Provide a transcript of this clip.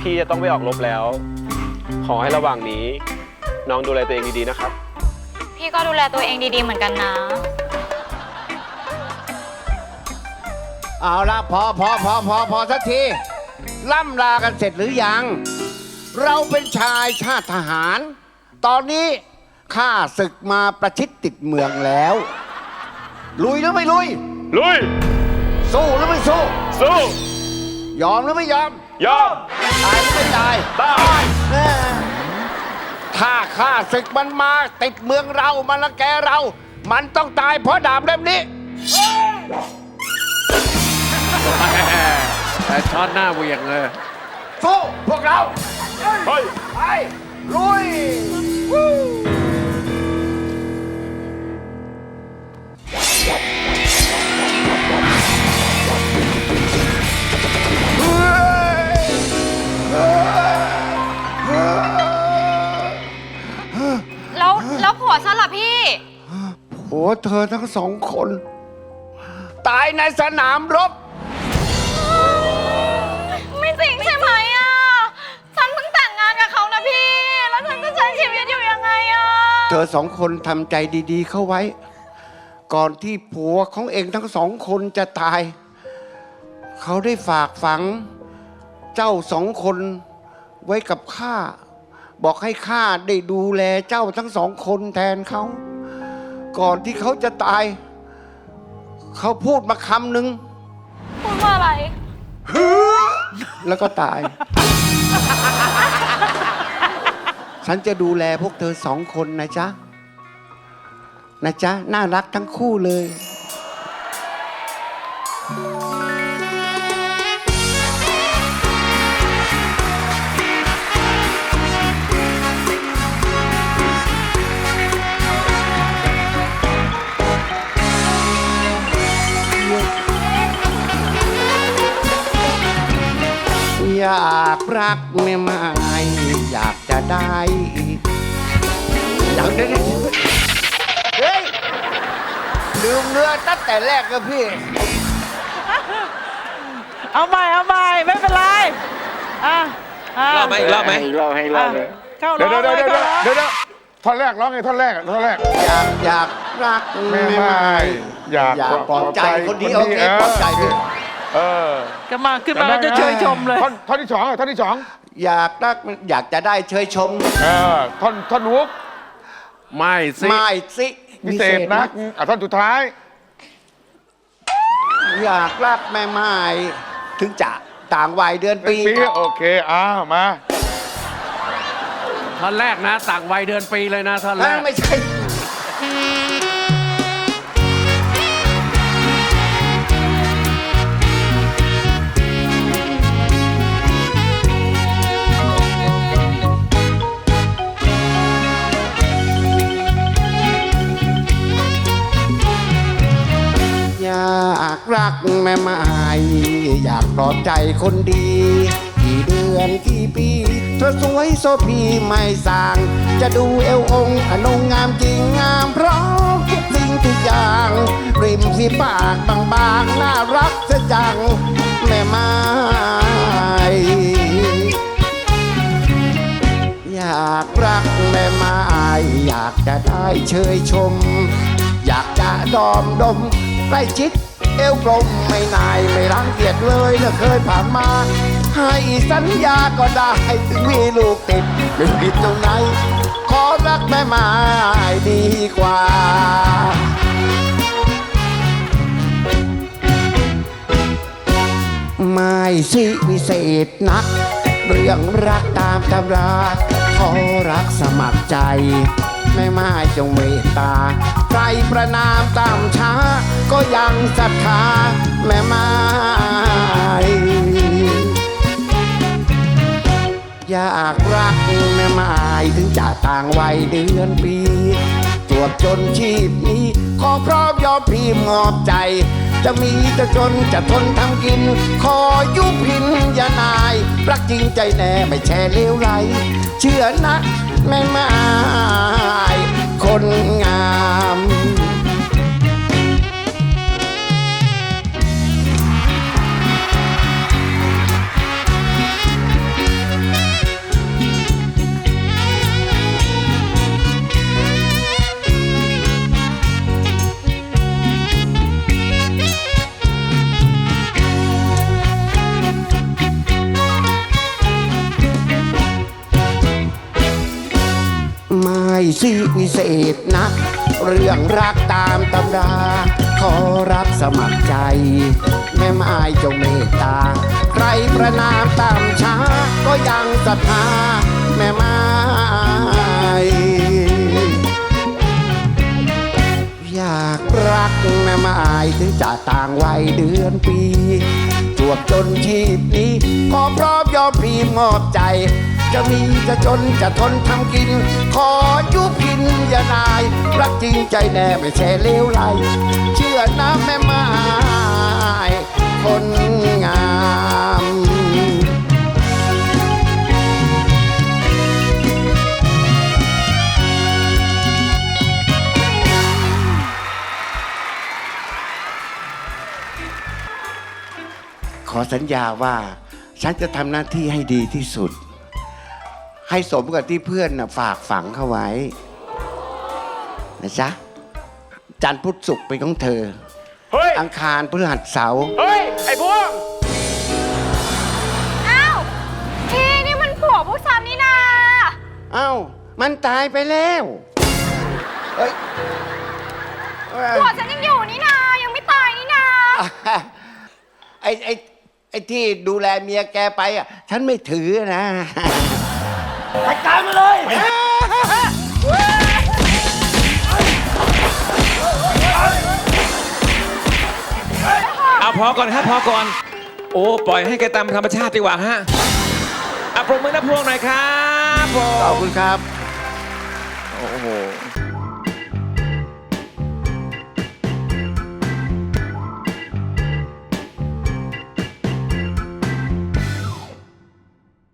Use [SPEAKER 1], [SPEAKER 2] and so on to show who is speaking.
[SPEAKER 1] พี่จะต้องไปออกรบแล้ว ขอให้ระหว่างนี้ น้องดูแลตัวเองดีๆนะครับ
[SPEAKER 2] พี่ก็ดูแลตัวเองดีๆเหมือนกันนะ
[SPEAKER 3] เอาละพอพอพอพอพอสักที ล่ำลากันเสร็จหรือยัง เราเป็นชายชาติทหาร ตอนนี้ข้าศึกมาประชิดติดเมืองแล้ว ลุยหรือไม่ลุย
[SPEAKER 1] ลุย
[SPEAKER 3] สู้หรือไม่สู้
[SPEAKER 1] สู้
[SPEAKER 3] ยอมหรือไม่ยอม
[SPEAKER 1] ยอม
[SPEAKER 3] ตายหรือไม่ตาย
[SPEAKER 1] ตาย
[SPEAKER 3] แน่ถ้าข้าศึกมันมาติดเมืองเรามันละแกเรา มันต้องตายเพราะดาบเล่มนี้
[SPEAKER 4] แต่ช็อตหน้าเหวียงเลย
[SPEAKER 3] สู้พวกเรา
[SPEAKER 1] เฮ้ย
[SPEAKER 3] ไป
[SPEAKER 2] แล้วผัวฉันล่ะพี่
[SPEAKER 3] โหเธอทั้งสองคน ตายในสนามรบ
[SPEAKER 2] ไม่จริงใช่ไหมอะ ฉันเพิ่งแต่งงานกับเขานะพี่ แล้วฉันจะใช้ชีวิตอยู่ยังไงอะ
[SPEAKER 3] เธอสองคนทำใจดีๆ เข้าไว้ ก่อนที่ผัวของเองทั้งสองคนจะตาย เขาได้ฝากฝัง เจ้าสองคนไว้กับข้า บอกให้ข้าได้ดูแลเจ้าทั้งสองคนแทนเขา ก่อนที่เขาจะตาย เขาพูดมาคำหนึ่ง
[SPEAKER 2] พูดว่าอะไร
[SPEAKER 3] แล้วก็ตาย ฉันจะดูแลพวกเธอสองคนนะจ๊ะ นะจ๊ะ น่ารักทั้งคู่เลย อยากรักแม่ไม้อยากจะได้อีกอยากได้เฮ้ยลืมเนื้อตั้งแต่แรกกับพี่
[SPEAKER 5] เอาใหม่เอาใหม่ไม่เป็นไรอะอะ
[SPEAKER 4] รอบไหมอีกรอบไหม
[SPEAKER 6] อีกรอบให้อีกรอบเลย
[SPEAKER 5] เข้า
[SPEAKER 6] เดี๋ยว
[SPEAKER 5] ร้
[SPEAKER 6] เดี๋
[SPEAKER 5] อ
[SPEAKER 6] ยว
[SPEAKER 5] ง
[SPEAKER 6] เดี๋ยว
[SPEAKER 5] เลย
[SPEAKER 6] เดี๋ยว
[SPEAKER 5] เข้าร้อง
[SPEAKER 6] เดี๋ยวเดี๋ยวท่อนแรกร้องไงท่อนแรกท่อนแรก
[SPEAKER 3] อยากอยากรัก
[SPEAKER 6] แม่
[SPEAKER 3] แม่
[SPEAKER 6] ไม้
[SPEAKER 3] ไม้
[SPEAKER 6] อยาก
[SPEAKER 3] อยากปลอบใจคนนี้
[SPEAKER 6] ค
[SPEAKER 3] โอเคปลอบใจด้วย
[SPEAKER 6] เออ
[SPEAKER 5] ก็มาขึ้นมาก็จะเชยชมเลย
[SPEAKER 6] ท่อนท่อนที่สองอะท่อนที่สอง
[SPEAKER 3] อยากรักอยากจะได้เชยชม
[SPEAKER 6] เออท่อนท่อนฮุก
[SPEAKER 4] ไม่สิ
[SPEAKER 3] ไม่สิ
[SPEAKER 6] พิเศษนะอะท่อนสุดท้าย
[SPEAKER 3] อยากรักแม่ไม้ถึงจะต่างวัยเดือนปี
[SPEAKER 6] ปีโอเคอ้าวมา
[SPEAKER 4] ท่อนแรกนะ ต่างวัยเดือนปีเลยนะท่อนแร
[SPEAKER 3] เอ้ย
[SPEAKER 4] ก
[SPEAKER 3] ไม่ใช่ รักแม่ไม้อยากปลอบใจคนดีกี่เดือนกี่ปีเธอสวยโซพีไม่สาง จะดูเอวองค์อนงงามจริงงามเพราะทุกสิ่งทุกอย่างริมฝีปากบางๆน่ารักเสจังแม่ไม้อยากรักแม่ไม้อยากจะได้เชยชม อยากจะดอมดมใกล้ชิด เอวกลมไม่นายไม่รังเกียจเลยนะเคยผ่านมา ให้สัญญาก็ได้ถึงมีลูกติดไม่ผิดตรงไหน ขอรักแม่ไม้ดีกว่าไม่สิวิเศษนัก เรื่องรักตามตำราขอรักสมัครใจ ไม่ไม่จงเมตตา ใครประนามตามช้า ก็ยังศรัทธาแม่ไม้อยากรักแม่ไม้ถึงจะต่างวัยเดือนปีตรวจจนชีพนี้ ขอพร้อมยอมพีมงอบใจ จะมีจะจนจะทนทำกิน ขอยุพินยานาย รักจริงใจแน่ไม่แช่เลวไหลเชื่อนะ แม่ไม้คนงาม สิวิเศษนะ เรื่องรักตามตำรา ขอรับสมัครใจ แม่ไม้จงเมตตา ใครประนามตามช้า ก็ยังศรัทธาแม่ไม้อยากรักแม่ไม้ถึงจะต่างวัยเดือนปี จวบจนชีพนี้ ขอพร้อมยอมพรีมอบใจ จะมีจะจนจะทนทำกิน ขอยุพินอย่านาย รักจริงใจแน่ไม่แช่เลวไหลเชื่อนะแม่ไม้คนงามขอสัญญาว่าฉันจะทำหน้าที่ให้ดีที่สุด ให้สมกับที่เพื่อนนะฝากฝังเข้าไว้นะจ๊ะจันทร์พุธศุกร์เป็นของเธอ
[SPEAKER 1] เฮ้ย
[SPEAKER 3] อังคารพฤหัสเสาร์
[SPEAKER 1] เฮ้ย ไอ้พวก
[SPEAKER 2] อ้าวพี่นี่มันผัวพวกฉันนี่นา
[SPEAKER 3] เอ้า มันตายไปแล้วเฮ้ยเอ้ย
[SPEAKER 2] ผัวฉันยังอยู่นี่นายังไม่ตายนี่นา
[SPEAKER 3] ไอ้ไอ้ไอ้ที่ดูแลเมียแกไปอะฉันไม่ถือนะ จัดการมาเลย
[SPEAKER 7] เอาพอก่อนครับพอก่อน โอ้ปล่อยให้แกตามธรรมชาติดีกว่าฮะอะปรบมือนะพวงหน่อยครับผม
[SPEAKER 3] ขอบคุณครับ
[SPEAKER 7] โอ้โห